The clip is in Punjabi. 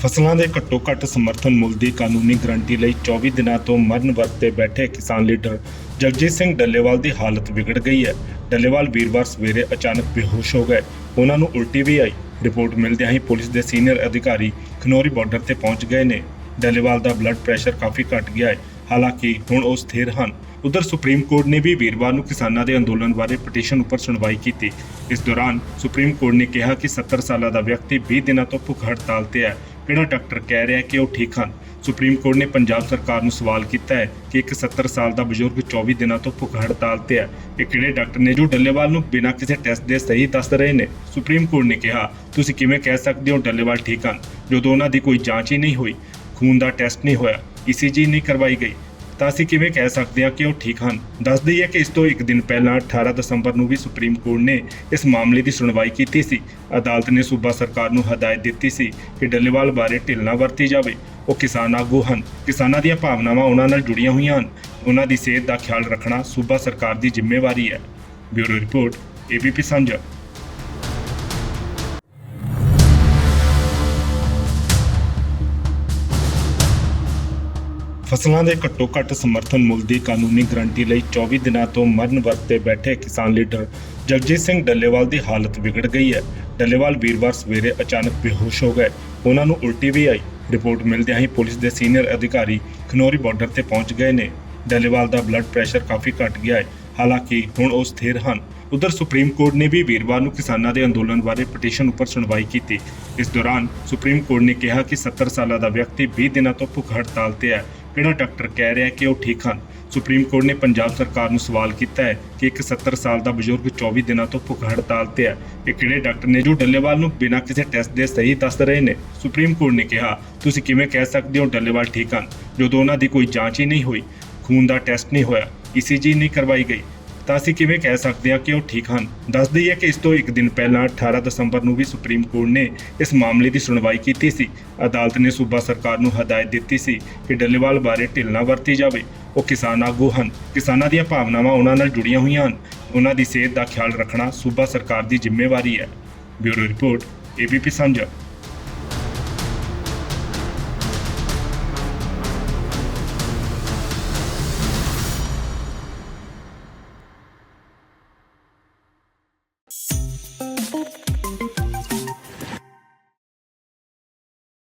ਫਸਲਾਂ ਦੇ ਘੱਟੋ ਘੱਟ ਸਮਰਥਨ ਮੁੱਲ ਦੀ ਕਾਨੂੰਨੀ ਗਰੰਟੀ ਲਈ 24 ਦਿਨਾਂ ਤੋਂ ਮਰਨ ਵਰਤ ਤੇ ਬੈਠੇ ਕਿਸਾਨ ਲੀਡਰ ਜਗਜੀਤ ਸਿੰਘ ਡੱਲੇਵਾਲ ਦੀ ਹਾਲਤ ਵਿਗੜ ਗਈ ਹੈ। ਡੱਲੇਵਾਲ ਵੀਰਵਾਰ ਸਵੇਰੇ ਅਚਾਨਕ ਬੇਹੋਸ਼ ਹੋ ਗਏ। ਉਹਨਾਂ ਨੂੰ ਉਲਟੀ ਵੀ ਆਈ। ਰਿਪੋਰਟ ਮਿਲਦਿਆਂ ਹੀ ਪੁਲਿਸ ਦੇ ਸੀਨੀਅਰ ਅਧਿਕਾਰੀ ਖਨੌਰੀ ਬਾਰਡਰ ਤੇ ਪਹੁੰਚ ਗਏ ਨੇ। ਡੱਲੇਵਾਲ ਦਾ ਬਲੱਡ ਪ੍ਰੈਸ਼ਰ ਕਾਫੀ ਘਟ ਗਿਆ ਹੈ। ਹਾਲਾਂਕਿ ਹੁਣ ਉਹ ਸਥਿਰ ਹਨ। ਉਧਰ ਸੁਪਰੀਮ ਕੋਰਟ ਨੇ ਵੀ ਵੀਰਵਾਰ ਨੂੰ ਕਿਸਾਨਾਂ ਦੇ ਅੰਦੋਲਨ ਬਾਰੇ ਪਟੀਸ਼ਨ ਉੱਪਰ ਸੁਣਵਾਈ ਕੀਤੀ। ਇਸ ਦੌਰਾਨ ਸੁਪਰੀਮ ਕੋਰਟ ਨੇ ਕਿਹਾ ਕਿ 70 ਸਾਲਾਂ ਦਾ ਵਿਅਕਤੀ 20 ਦਿਨਾਂ ਤੋਂ ਭੁੱਖ ਹੜਤਾਲ ਤੇ ਹੈ। ਕਿਹੜਾ ਡਾਕਟਰ ਕਹਿ ਰਿਹਾ ਕਿ ਉਹ ਠੀਕ ਹਨ? ਸੁਪਰੀਮ ਕੋਰਟ ਨੇ ਪੰਜਾਬ ਸਰਕਾਰ ਨੂੰ ਸਵਾਲ ਕੀਤਾ ਹੈ ਕਿ ਇੱਕ 70 ਸਾਲ ਦਾ ਬਜ਼ੁਰਗ 24 ਦਿਨਾਂ ਤੋਂ ਭੁੱਖ ਹੜਤਾਲ ਤੇ ਹੈ। ਇਹ ਕਿਹੜੇ ਡਾਕਟਰ ਨੇ ਜੋ ਡੱਲੇਵਾਲ ਨੂੰ ਬਿਨਾਂ ਕਿਸੇ ਟੈਸਟ ਦੇ ਸਹੀ ਦੱਸ ਰਹੇ ਨੇ? ਸੁਪਰੀਮ ਕੋਰਟ ਨੇ ਕਿਹਾ, ਤੁਸੀਂ ਕਿਵੇਂ ਕਹਿ ਸਕਦੇ ਹੋ ਡੱਲੇਵਾਲ ਠੀਕ ਹਨ? ਜਦੋਂ ਉਹਨਾਂ ਦੀ ਕੋਈ ਜਾਂਚ ਹੀ ਨਹੀਂ ਹੋਈ, ਖੂਨ ਦਾ ਟੈਸਟ ਨਹੀਂ ਹੋਇਆ, ਈਸੀਜੀ ਨਹੀਂ ਕਰਵਾਈ ਗਈ। ਤਾਂ ਅਸੀਂ ਕਿਵੇਂ ਕਹਿ ਸਕਦੇ ਹਾਂ ਕਿ ਉਹ ਠੀਕ ਹਨ? ਦੱਸ ਦਈਏ ਕਿ ਇਸ ਤੋਂ ਇੱਕ ਦਿਨ ਪਹਿਲਾਂ 18 ਦਸੰਬਰ ਨੂੰ ਵੀ ਸੁਪਰੀਮ ਕੋਰਟ ਨੇ ਇਸ ਮਾਮਲੇ ਦੀ ਸੁਣਵਾਈ ਕੀਤੀ ਸੀ। ਅਦਾਲਤ ਨੇ ਸੂਬਾ ਸਰਕਾਰ ਨੂੰ ਹਦਾਇਤ ਦਿੱਤੀ ਸੀ ਕਿ ਡੱਲੇਵਾਲ ਬਾਰੇ ਢਿੱਲ ਨਾ ਵਰਤੀ ਜਾਵੇ। ਉਹ ਕਿਸਾਨ ਆਗੂ ਹਨ। ਕਿਸਾਨਾਂ ਦੀਆਂ ਭਾਵਨਾਵਾਂ ਉਹਨਾਂ ਨਾਲ ਜੁੜੀਆਂ ਹੋਈਆਂ ਹਨ। ਉਹਨਾਂ ਦੀ ਸਿਹਤ ਦਾ ਖਿਆਲ ਰੱਖਣਾ ਸੂਬਾ ਸਰਕਾਰ ਦੀ ਜ਼ਿੰਮੇਵਾਰੀ ਹੈ। ਬਿਊਰੋ ਰਿਪੋਰਟ, ਏਬੀਪੀ ਸਾਂਝਾ ਫਸਲਾਂ ਦੇ ਘੱਟੋ ਘੱਟ ਸਮਰਥਨ ਮੁੱਲ ਦੀ ਕਾਨੂੰਨੀ ਗਰੰਟੀ ਲਈ 24 ਦਿਨਾਂ ਤੋਂ ਮਰਨ ਵਰਤ ਤੇ ਬੈਠੇ ਕਿਸਾਨ ਲੀਡਰ ਜਗਜੀਤ ਸਿੰਘ ਡੱਲੇਵਾਲ ਦੀ ਹਾਲਤ ਵਿਗੜ ਗਈ ਹੈ। ਡੱਲੇਵਾਲ ਵੀਰਵਾਰ ਸਵੇਰੇ ਅਚਾਨਕ ਬੇਹੋਸ਼ ਹੋ ਗਏ। ਉਹਨਾਂ ਨੂੰ ਉਲਟੀ ਵੀ ਆਈ। ਰਿਪੋਰਟ ਮਿਲਦਿਆਂ ਹੀ ਪੁਲਿਸ ਦੇ ਸੀਨੀਅਰ ਅਧਿਕਾਰੀ ਖਨੌਰੀ ਬਾਰਡਰ ਤੇ ਪਹੁੰਚ ਗਏ ਨੇ। ਡੱਲੇਵਾਲ ਦਾ ਬਲੱਡ ਪ੍ਰੈਸ਼ਰ ਕਾਫੀ ਘਟ ਗਿਆ ਹੈ। ਹਾਲਾਂਕਿ ਹੁਣ ਉਹ ਸਥਿਰ ਹਨ। ਉਧਰ ਸੁਪਰੀਮ ਕੋਰਟ ਨੇ ਵੀ ਵੀਰਵਾਰ ਨੂੰ ਕਿਸਾਨਾਂ ਦੇ ਅੰਦੋਲਨ ਬਾਰੇ ਪਟੀਸ਼ਨ ਉੱਪਰ ਸੁਣਵਾਈ ਕੀਤੀ। ਇਸ ਦੌਰਾਨ ਸੁਪਰੀਮ ਕੋਰਟ ਨੇ ਕਿਹਾ ਕਿ 70 ਸਾਲਾਂ ਦਾ ਵਿਅਕਤੀ 20 ਦਿਨਾਂ ਤੋਂ ਭੁੱਖ ਹੜਤਾਲ ਤੇ ਹੈ, ਕਿਹੜਾ ਡਾਕਟਰ ਕਹਿ ਰਿਹਾ ਕਿ ਉਹ ਠੀਕ ਹਨ? ਸੁਪਰੀਮ ਕੋਰਟ ਨੇ ਪੰਜਾਬ ਸਰਕਾਰ ਨੂੰ ਸਵਾਲ ਕੀਤਾ ਹੈ ਕਿ ਇੱਕ 70 ਸਾਲ ਦਾ ਬਜ਼ੁਰਗ 24 ਦਿਨਾਂ ਤੋਂ ਭੁੱਖ ਹੜਤਾਲ ਤੇ ਹੈ। ਇਹ ਕਿਹੜੇ ਡਾਕਟਰ ਨੇ ਜੋ ਡੱਲੇਵਾਲ ਨੂੰ ਬਿਨਾਂ ਕਿਸੇ ਟੈਸਟ ਦੇ ਸਹੀ ਦੱਸ ਰਹੇ ਨੇ? ਸੁਪਰੀਮ ਕੋਰਟ ਨੇ ਕਿਹਾ, ਤੁਸੀਂ ਕਿਵੇਂ ਕਹਿ ਸਕਦੇ ਹੋ ਡੱਲੇਵਾਲ ਠੀਕ ਹਨ? ਜਦੋਂ ਉਹਨਾਂ ਦੀ ਕੋਈ ਜਾਂਚ ਹੀ ਨਹੀਂ ਹੋਈ, ਖੂਨ ਦਾ ਟੈਸਟ ਨਹੀਂ ਹੋਇਆ, ਈਸੀਜੀ ਨਹੀਂ ਕਰਵਾਈ ਗਈ ਤਾਂ ਅਸੀਂ ਕਿਵੇਂ ਕਹਿ ਸਕਦੇ ਹਾਂ ਕਿ ਉਹ ਠੀਕ ਹਨ? ਦੱਸ ਦਈਏ ਕਿ ਇਸ ਤੋਂ ਇੱਕ ਦਿਨ ਪਹਿਲਾਂ 18 ਦਸੰਬਰ ਨੂੰ ਵੀ ਸੁਪਰੀਮ ਕੋਰਟ ਨੇ ਇਸ ਮਾਮਲੇ ਦੀ ਸੁਣਵਾਈ ਕੀਤੀ ਸੀ। ਅਦਾਲਤ ਨੇ ਸੂਬਾ ਸਰਕਾਰ ਨੂੰ ਹਦਾਇਤ ਦਿੱਤੀ ਸੀ ਕਿ ਡੱਲੇਵਾਲ ਬਾਰੇ ਢਿੱਲ ਨਾ ਵਰਤੀ ਜਾਵੇ। ਉਹ ਕਿਸਾਨ ਆਗੂ ਹਨ। ਕਿਸਾਨਾਂ ਦੀਆਂ ਭਾਵਨਾਵਾਂ ਉਹਨਾਂ ਨਾਲ ਜੁੜੀਆਂ ਹੋਈਆਂ ਹਨ। ਉਹਨਾਂ ਦੀ ਸਿਹਤ ਦਾ ਖਿਆਲ ਰੱਖਣਾ ਸੂਬਾ ਸਰਕਾਰ ਦੀ ਜ਼ਿੰਮੇਵਾਰੀ ਹੈ। ਬਿਊਰੋ ਰਿਪੋਰਟ, ਏਬੀਪੀ ਸਾਂਝਾ।